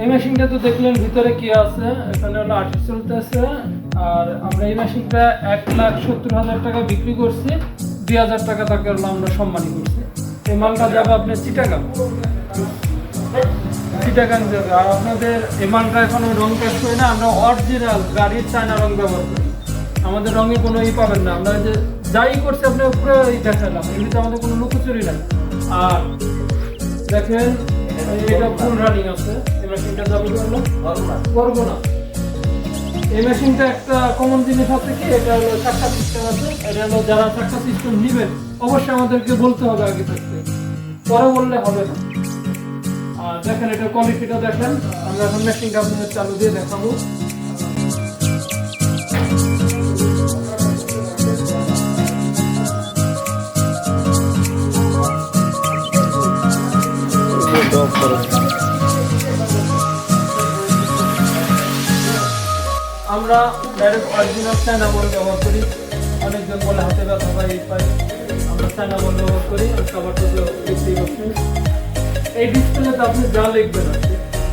এই মেশিনটা তো দেখলেন ভিতরে কি আছে? এখানে হলো আর্টিস্ট চলতেছে আর আমরা এই মেশিনটা এক লাখ সত্তর হাজার টাকা বিক্রি করছি। দুই হাজার টাকা তাকে হলো আমরা সম্মানী করছি। এই মালটা যাবে আপনার চিটাগাং। চিটাগাং যাবে। আর আপনাদের এই মালটা এখনও রং কাজ করি না, আমরা অরিজিনাল গাড়ির চায়না রং ব্যবহার করি। আমাদের রঙে কোনো ই পাবেন না। আমরা যে যাই করছি আপনি পুরো ই দেখালাম। এমনিতে আমাদের কোনো লুকোচুরি নাই। আর দেখেন এই মেশিনটা একটা কমন জিনিস আছে কি? এটা হলো চাক্কা সিস্টেম আছে। এটা হলো যারা চাক্কা সিস্টেম নেবেন, অবশ্যই আমাদেরকে বলতে হবে আগে থাকতে। পরে বললে হবে না। আর দেখেন এটা কোয়ালিটিটা দেখেন। আমরা এখন মেশিনটা আপনাদের চালু দিয়ে দেখাবো। আমরা ডাইরেক্ট অরিজিনাল চায়না বল ব্যবহার করি। অনেকজন বলে হাতে ব্যথা পাই এই পাই আমরা চায়না বল ব্যবহার করি, আর খাবারটা তো এই ডিসপ্লেতে আপনি যা লিখবেন আর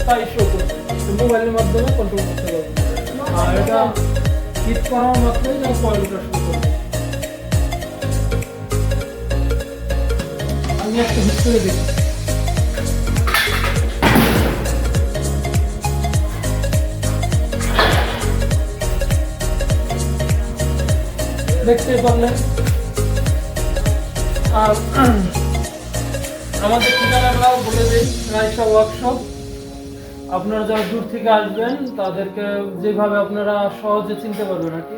তাই শো করবে মোবাইলের মাধ্যমে কন্ট্রোল করতে পারবেন। আর এটা হিট করার মাত্রই যেন কয়েলটা শুরু করবে। আমি একটা হিট করে দেখি। দেখতে পারলেন আর আমাদের ঠিকানাটাও বলে দিই, রাইসা ওয়ার্কশপ আপনারা যারা দূর থেকে আসবেন, তাদেরকে যেভাবে আপনারা সহজে চিনতে পারবেন আর কি।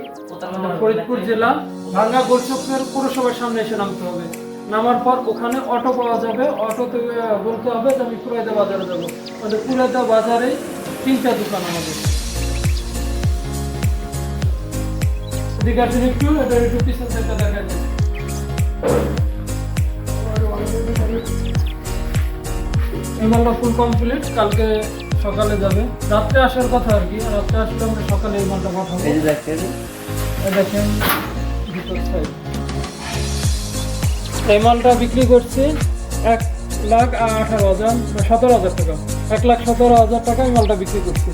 ফরিদপুর জেলা, ভাঙ্গা গোলচক্রের পৌরসভার সামনে এসে নামতে হবে। নামার পর ওখানে অটো পাওয়া যাবে। অটোতে বলতে হবে যে আমি পুরাইদা বাজারে যাব। আমাদের পুরাইদা বাজারে তিনটা দোকান আমাদের। এদিকে আসেন একটু এটা একটু পিছন সাইডটা দেখা যায় এই মালটা ফুল কমপ্লিট কালকে সকালে যাবে। রাত্রে আসার কথা আর কি রাত্রে আসলে আমরা সকালে এই মালটা পাঠাবো এই যে দেখেন। দেখেন ভিতর side। এই মালটা বিক্রি করছি এক লাখ আঠারো হাজার সতেরো হাজার টাকা। এক লাখ সতেরো হাজার টাকা এই মালটা বিক্রি করছি।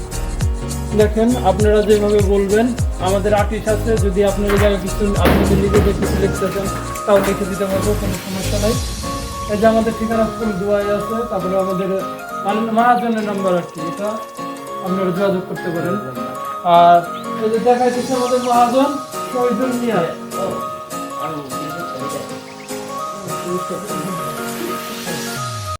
দেখেন আপনারা যেভাবে বলবেন আমাদের আর্টিস্ট আছে, যদি আপনারা জায়গায় কিছু আপনি যদি নিজেদের কিছু লিখতে চান, তাও লিখে দিতে পারব, কোনো সমস্যা নাই। এই যে আমাদের ঠিকানা ফুল দুয়াই আছে, তারপরে আমাদের মানে মহাজনের নাম্বার আর কি, এটা আপনারা যোগাযোগ করতে পারেন। আর এই যে দেখা যাচ্ছে আমাদের মহাজন, শহীদুল মিয়া।